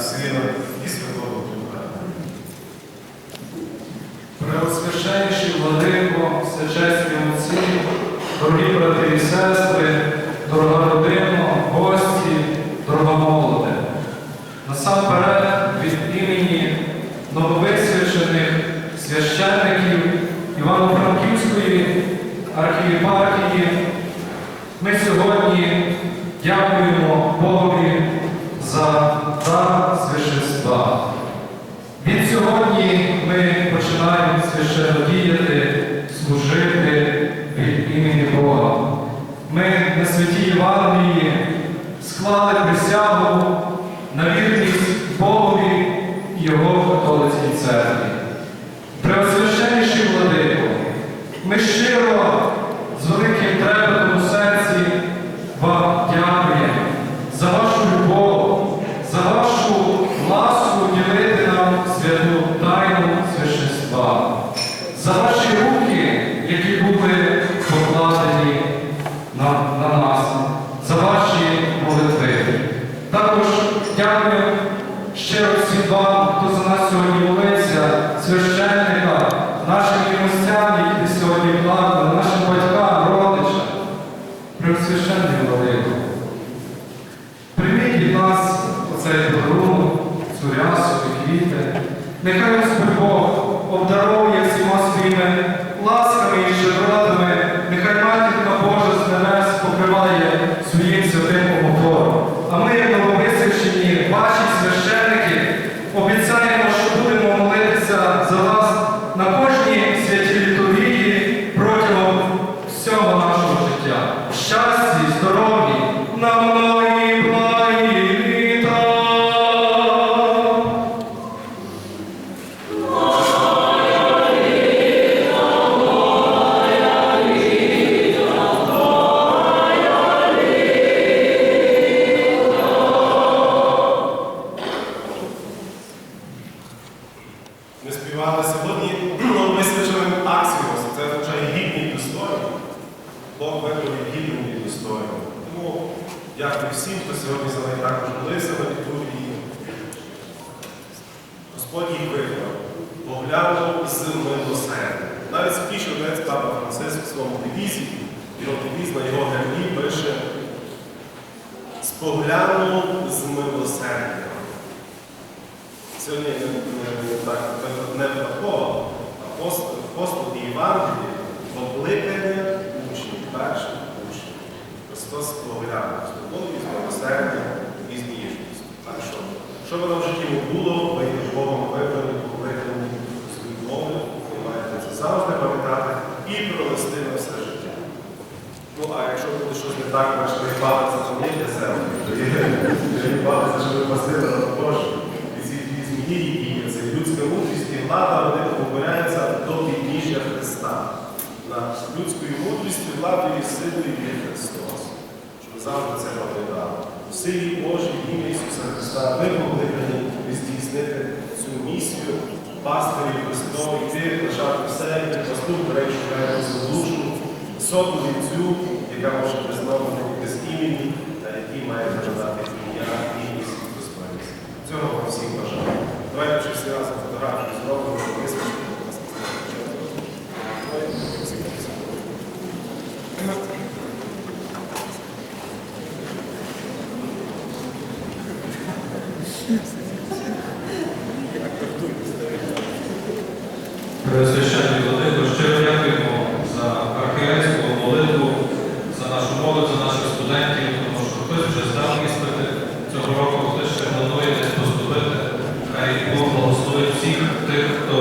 Сина, і Святого Духа. Преосвященніший владико, всечесні отці, дорогі брати і сестри, дорога родина, гості, дорога молоде. Насамперед від імені нововисвячених священників Івано-Франківської архієпархії ми сьогодні дякуємо Богові за дар священства. Від сьогодні ми починаємо священно діяти, служити від Бога. Ми на святій Євангелії склали присягу на вірність Богові і Його католицькій церкві. Преосвященніший владико, ми щиро з великим трепетом у серці вам дякуємо за вашу любов, за вашу ласку ділити нам святу тайну священства, за ваші руки, які були покладені на, на нас, за ваші молитви. Також дякую щиро всім вам, хто за нас сьогодні молився, священника, нашим містян, які сьогодні вкладали, нашим батькам, родичам, Преосвященний Владико. Прийміть від нас оцей подарунок, цю рясу і квіти. Нехай Господь Бог обдарує всіма своїми ласками і щедротами, нехай Матінка Божа з небес покриває своїм святим Бог вибрав гідним і достойним. Тому дякую всім, хто сьогодні за неї також молився на літургії. Господь їх вибрав, поглянув з милосердя. Навіть святіший отець Папа Франциск в своєму девізі, його девіз на його гербі пише споглянув з милосердя. Сьогодні не, так не випадково апостол і Євангелії покликання учнів, перших. Христос поглянув з любов'ю, з милосердя і з. Так що, що нам в житті було, ви є Богом вибрані, покликані з любов'ю, ви маєте це завжди пам'ятати і провести на все життя. Ну, а якщо буде щось не так, ваш бавиться, то не для себе, то є бавиться, що ви на Боже. І ці дві змії, і це людська мудрість, і влада, вони покоряються до підніжжя Христа. На людською мудрістю, владою і силою є Христос. Щоб завжди це пам'ятали. У силі Божій, ім'я Ісуса Христа, ви покликані здійснити цю місію, пастирі Христові, йти, лишати все, і пастух, до речі, свою душу, соку вівцю, яка може признати без імені, та який має передати ім'я і місію Господь. Цього вам всім бажаю. Давайте вже всі разом фотографію зробимо, вискочимо. Преосвященний Владико, щиро дякуємо за архієрейську молитву, за нашу молодь, за наших студентів, тому що хтось вже здав іспити цього року, хтось ще поступити. Хай Бог благословить всіх тих, хто